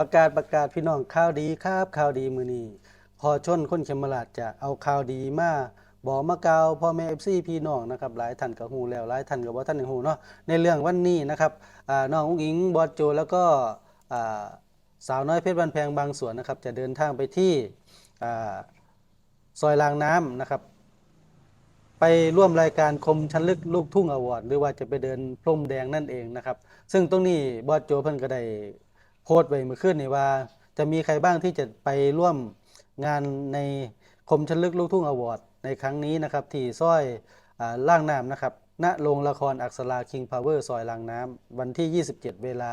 ประกาศประกาศพี่น้องข่าวดีครับข่าวดีมือนี้พอชนคนเขมราชจะเอาข่าวดีมาบอกมากาวพ่อแม่ FC พี่น้องนะครับหลายท่านก็ฮู้แล้วหลายท่านก็บ่ทันได้ฮู้เนาะในเรื่องวันนี้นะครับน้องอุ้งอิงบอสโจแล้วก็สาวน้อยเพชรบันแพงบางส่วนนะครับ จะเดินทางไปที่ซอยรางน้ำนะครับ ไปร่วมรายการคมชันลึกลูกทุ่งอวอร์ดหรือว่าจะไปเดินพรมแดงนั่นเองนะครับ ซึ่งตรงนี้บอสโจเพิ่นก็ได้ โพสต์ไว้เมื่อคืนนี่ว่า จะมีใครบ้างที่จะไปร่วมงานในคมชันลึกลูกทุ่งอวอร์ดในครั้งนี้นะครับ ที่ซอยอล่างน้ำนะครับณโรงละครอักษราคิงพาวเวอร์ซอยล่างน้ำวันที่ 27 เวลา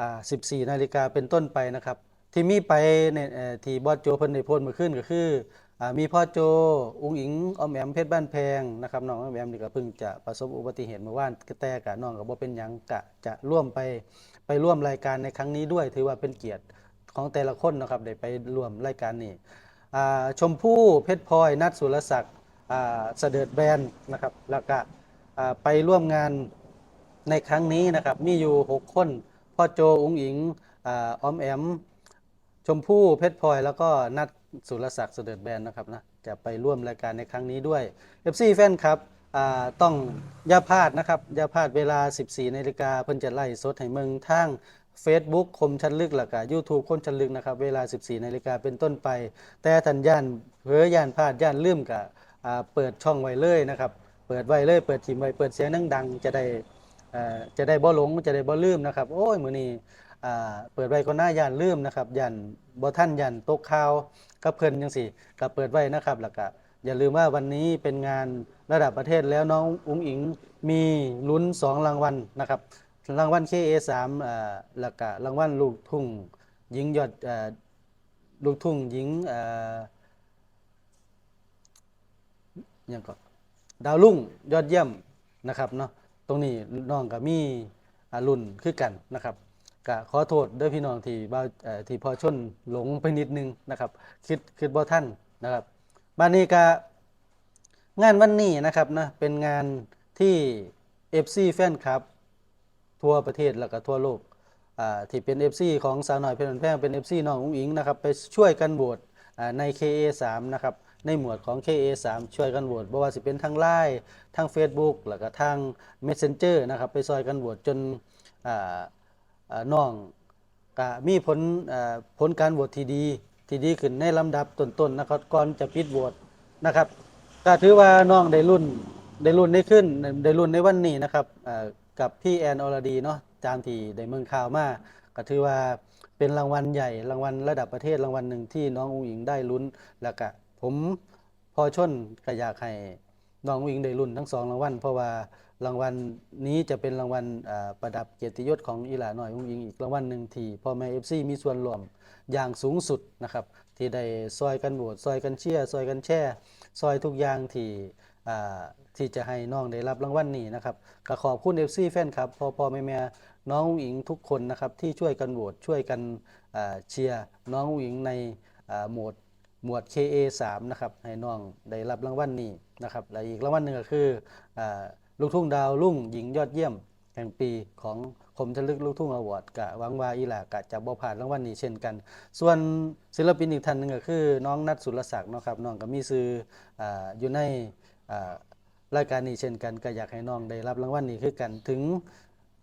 อ่า14 นาฬิกาเป็นต้นไปนะครับ ที่มีไปในเอ่อที่บอสโจเพิ่นได้โพสต์เมื่อคืนก็คืออ่ามีพ่อโจอุ้งอิงออมแอมเพชรบ้านแพงนะครับน้องออมแอมนี่ก็เพิ่งจะประสบอุบัติเหตุเมื่อวานแต่กะน้องก็บ่เป็นหยังกะจะร่วมไปไปร่วมรายการในครั้งนี้ด้วย ถือว่าเป็นเกียรติของแต่ละคนนะครับได้ไปร่วมรายการนี้อ่าชมพู่เพชรพลอยนัทสุรศักดิ์อ่าเสดิร์ดแบนด์นะครับแล้วก็อ่าไปร่วมงาน ในครั้งนี้นะครับมีอยู่ 6 คน พ่อโจ อุ้งอิงอาออมแอม ชมพู่เพชรพลอยแล้วก็นัดสุรศักดิ์เสดิร์ดแบนนะครับนะจะไปร่วมรายการในครั้งนี้ด้วย FC แฟนครับต้องอย่าพลาดนะครับอย่าพลาดเวลา 14นาฬิกาเพิ่นจะไล่สดให้เมืองทาง Facebook คมชันลึกแล้วก็ YouTube คมชันลึกนะครับเวลา 14นาฬิกาเป็นต้นไป แต่ทันย่านเผลอย่านพลาดย่านลืมกับเปิดช่องไว้เลยนะครับเปิดไว้เลยเปิดทีมไว้เปิดเสียงดังๆจะได้จะได้บ่หลงจะได้บ่ลืมนะครับ โอ้ยมือนี้อ่ เปิดไว้ก็น่าย่านลืมนะครับย่านบ่ทันย่านตกข่าวกับเพิ่นจังซี่ก็เปิดไว้นะครับแล้วก็อย่าลืมว่าวันนี้เป็นงานระดับประเทศแล้วน้องอุ้งอิงมีลุ้น 2 รางวัลนะครับรางวัล KA3 อ่าแล้วก็รางวัลลูกทุ่งหญิงยอดอ่อลูกทุ่งหญิงอ่อหยังก็ดาวรุ่งยอดเยี่ยมนะครับเนาะตรงนี้น้องกับมีอารุ่นคือกันนะครับ ก็ขอโทษด้อพี่น้องที่บ่าที่พอชนหลงไปนิดนึงนะครับ คิดคิดบ่ท่านนะครับบ้านนี้ก็งานวันนี้นะครับนะเป็นงานที่ FC แฟนคลับ ทั่วประเทศแล้วก็ทั่วโลกที่เป็น FC ของสาวน้อยเพชรบันแพงเป็น FC น้องอุ้งอิงนะครับไปช่วยกันโหวตใน KA3 นะครับในหมวดของ KA3 ช่วยกันโหวตบ่ว่าสิเป็นทางไลน์ทาง Facebook แล้วก็ทาง Messenger นะครับไปซอยกันโหวตจนอ น้องก็มีผลผลการโหวตที่ดีที่ดีขึ้นในลำดับต้นๆนะครับก่อนจะปิดโหวตนะครับก็ถือว่าน้องได้รุ่นได้รุ่นได้ขึ้นได้รุ่นในวันนี้นะครับกับพี่แอนอรดีเนาะตามที่ได้เมืองข่าวมาก็ถือว่าเป็นรางวัลใหญ่รางวัลระดับประเทศรางวัลหนึ่งที่น้องอุ้งอิงได้ลุ้นแล้วก็ผมพอชนก็อยากให้น้องอุ้งอิงได้รุ่นทั้งสองรางวัลเพราะว่า รางวัลนี้จะเป็นรางวัลประดับเกียรติยศของอีหลาหน่อยอุ้งอิงอีกรางวัลหนึ่งที่พ่อแม่เอฟซีมีส่วนร่วมอย่างสูงสุดนะครับ ที่ได้ซอยกันโหวตซอยกันเชียร์ซอยกันแช่ซอยทุกอย่างที่ที่จะให้น้องได้รับรางวัลนี้นะครับก็ขอบคุณ FC แฟนครับพ่อพ่อแม่แม่น้องอุ๋งอิงทุกคนนะครับที่ช่วยกันโหวตช่วยกันเชียร์น้องอุ๋งอิงในอ่าหมวดหมวด KA3 นะครับให้น้องได้รับรางวัลนี้นะครับและอีกรางวัลหนึ่งก็คืออ ลูกทุ่งดาวรุ่งหญิงยอดเยี่ยม แห่งปีของคมทะลึกลูกทุ่งอวอร์ดกะวังว่าอีหลากะจะบ่ผ่านรางวัลนี้เช่นกัน ส่วนศิลปินอีกท่านหนึ่งก็คือ น้องนัทสุรศักดิ์นะครับน้องก็มีซื้อออยู่ในรายการนี้เช่นกันก็อยากให้น้องได้รับรางวัลนี้คือกันถึง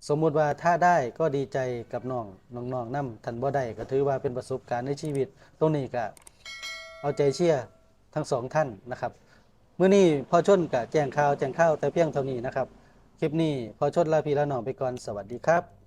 สมมุติว่าถ้าได้ก็ดีใจกับน้องน้องๆนํทันบ่ได้ก็ถือว่าเป็นประสบการณ์ในชีวิตตรงนี้ก็เอาใจเชียร์ทั้งสองท่านนะครับ มื่อนี้พอชนกับแจ้งข่าวแจ้งข่าวแต่เพียงเท่านี้นะครับ คลิปนี้พอชนลาพีละน้องไปก่อนสวัสดีครับ